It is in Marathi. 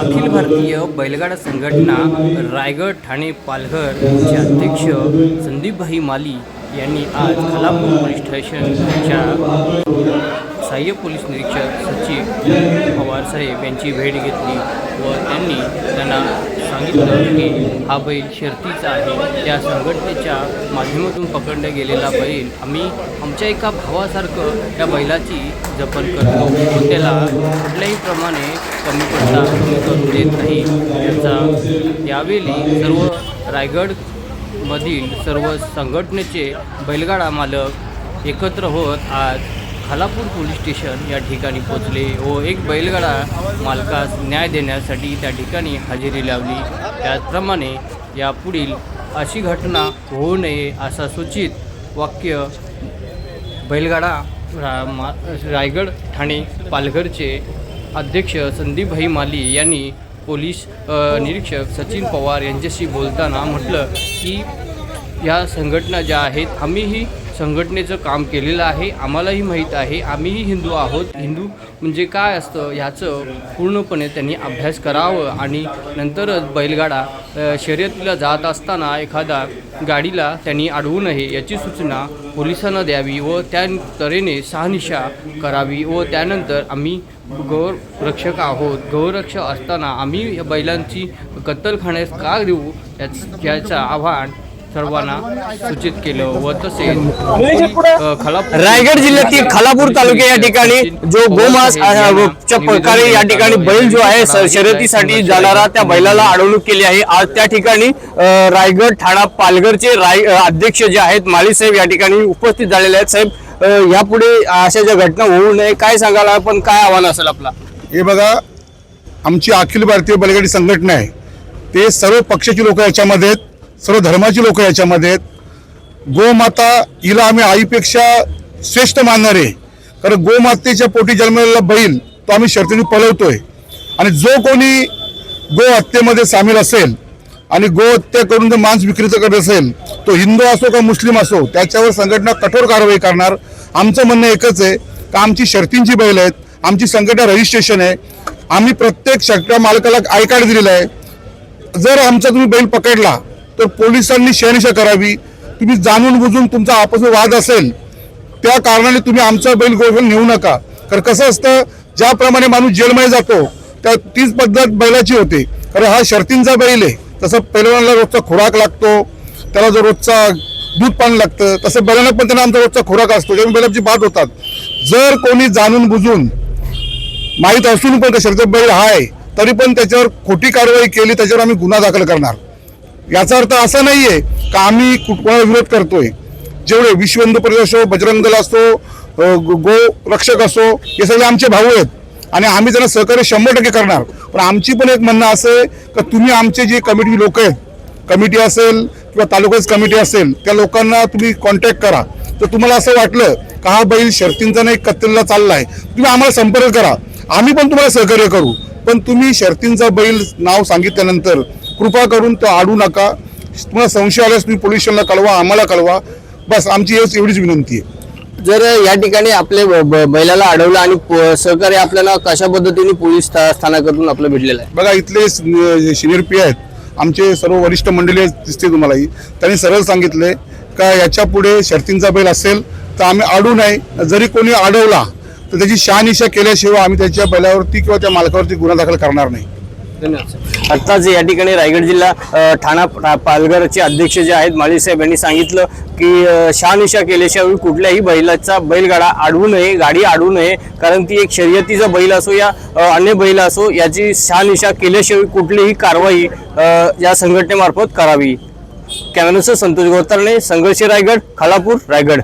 अखिल भारतीय बैलगाडा संघटना रायगड ठाणे पालघरचे अध्यक्ष संदीपभाई माली यांनी आज खालापूर पोलीस स्टेशनच्या सहाय्यक पोलीस निरीक्षक सचिव पवार साहेब यांची भेट घेतली व त्यांनी त्यांना सांगितलं की हा बैल शर्तीचा आहे. त्या संघटनेच्या माध्यमातून पकडला गेलेला बैल आम्ही आमच्या एका भावासारखं त्या बैलाची जपन करतो. व त्याला कुठल्याही प्रमाणे कमी पडता कमी करू देत नाही. त्याचा यावेळी सर्व रायगडमधील सर्व संघटनेचे बैलगाडा मालक एकत्र होत आज खालापूर पोलीस स्टेशन या ठिकाणी पोचले व एक बैलगाडा मालकास न्याय देण्यासाठी त्या ठिकाणी हजेरी लावली. त्याचप्रमाणे यापुढील अशी घटना होऊ नये असा सूचित वाक्य बैलगाडा रा मा रायगड ठाणे पालघरचे अध्यक्ष संदीपभाई माली यांनी पोलीस निरीक्षक सचिन पवार यांच्याशी बोलताना म्हटलं की या संघटना ज्या आहेत आम्हीही संघटनेचं काम केलेलं आहे. आम्हालाही माहीत आहे. आम्हीही हिंदू आहोत. हिंदू म्हणजे काय असतं ह्याचं पूर्णपणे त्यांनी अभ्यास करावं आणि नंतरच बैलगाडा शर्यतीला जात असताना एखादा गाडीला त्यांनी अडवू नये याची सूचना पोलिसांना द्यावी व त्या तऱ्हेने सहनिशा करावी व त्यानंतर आम्ही गौरक्षक आहोत. गौरक्षक असताना आम्ही या बैलांची कत्तलखान्यास का देऊ? याच याचं आव्हान सर्वांना सूचित केलं व तसेच रायगड जिल्ह्यातील खालापूर तालुक्या या ठिकाणी जो गोमास च्या प्रकारे या ठिकाणी बैल जो आहे शर्यतीसाठी जाणारा त्या बैलाला अडवणूक केली आहे. आज त्या ठिकाणी रायगड ठाणा पालघरचे राय अध्यक्ष जे आहेत माळी साहेब या ठिकाणी उपस्थित झालेले आहेत. साहेब यापुढे अशा ज्या घटना होऊ नये काय सांगाल पण काय आव्हान असेल आपला? हे बघा आमची अखिल भारतीय बैलगाडी संघटना आहे. ते सर्व पक्षाची लोक याच्यामध्ये आहेत. सर्व धर्माची लोक याच्यामध्ये आहेत. गोमाता हिला आम्ही आईपेक्षा श्रेष्ठ मानणार. आहे कारण गोमातेच्या पोटी जन्मलेला बैल तो आम्ही शर्तीने पळवतोय. आणि जो कोणी गो हत्येमध्ये सामील असेल आणि गो हत्या करून जर मांस विक्रीचं करत असेल तो हिंदू असो का मुस्लिम असो त्याच्यावर संघटना कठोर कारवाई करणार. आमचं म्हणणं एकच आहे का आमची शर्तींची बैल आहेत आमची संघटना रजिस्ट्रेशन आहे. आम्ही प्रत्येक शर्टा मालकाला आय कार्ड दिलेलं आहे. जर आमचा तुम्ही बैल पकडला तर पोलिसांनी शहनिशा करावी. तुम्ही जाणून बुजून तुमचा आपस वाद असेल त्या कारणाने तुम्ही आमचा बैल गोठून नेऊ नका. कारण कसं असतं ज्याप्रमाणे माणूस जेलमध्ये जातो त्या तीच पद्धत बैलाची होते. कारण हा शर्तींचा बैल आहे. तसं पैलवानाला रोजचा खुराक लागतो त्याला जो रोजचा दूध पाणी लागतं तसं बैलांना पण त्यांना आमचा रोजचा खुराक असतो जेव्हा बैलाची बाद होतात. जर कोणी जाणून बुजून माहीत असून पण शर्त बैल आहे तरी पण त्याच्यावर खोटी कारवाई केली त्याच्यावर आम्ही गुन्हा दाखल करणार. याचा अर्थ असा नाही आहे का आम्ही कुठला विरोध करतोय. जेवढे विश्व हिंदू परिषद असो बजरंग दल असो गो रक्षक असो हे सगळे आमचे भाऊ आहेत. आणि आम्ही त्यांना सहकार्य शंभर टक्के करणार. पण आमची पण एक म्हणणं असं आहे का तुम्ही आमचे जे कमिटी लोक आहेत कमिटी असेल किंवा तालुकाच कमिटी असेल त्या लोकांना तुम्ही कॉन्टॅक्ट करा. तर तुम्हाला असं वाटलं का हा बैल शर्तींचा नाही कत्तलला चालला आहे तुम्ही आम्हाला संपर्क करा. आम्ही पण तुम्हाला सहकार्य करू. पण तुम्ही शर्तींचा बैल नाव सांगितल्यानंतर कृपा करून तो आडू नका. तुम्हाला संशय आल्यास तुम्ही पोलीस स्टेशनला कळवा आम्हाला कळवा. बस आमची एवढीच एवढीच विनंती आहे. जर या ठिकाणी आपले बैलाला अडवलं आणि प- सहकार्य आपल्याला कशा पद्धतीने पोलीस स्था- स्थानकातून आपलं भेटलेलं आहे? बघा इथले सिनियर पी आहेत आमचे सर्व वरिष्ठ मंडळी दिसते तुम्हालाही त्यांनी सरळ सांगितले का याच्यापुढे शर्तींचा बैल असेल तर आम्ही अडू नये जरी कोणी अडवला तर त्याची शहानिशा केल्याशिवाय आम्ही त्याच्या बैलावरती किंवा त्या मालकावरती गुन्हा दाखल करणार नाही. धन्यवाद आत्ताच या ठिकाणी रायगड जिल्हा ठाणा पालघरचे अध्यक्ष जे आहेत माळी साहेब यांनी सांगितलं की शहानिशा केल्याशिवाय कुठल्याही बैलाचा बैलगाडा अडवू नये गाडी अडवू नये कारण ती एक शर्यतीचा बैल असो या अन्य बैल असो याची शहानिशा केल्याशिवाय कुठलीही कारवाई या संघटनेमार्फत करावी. कॅमेरासह संतोष गोतरणे संघर्ष रायगड खालापूर रायगड.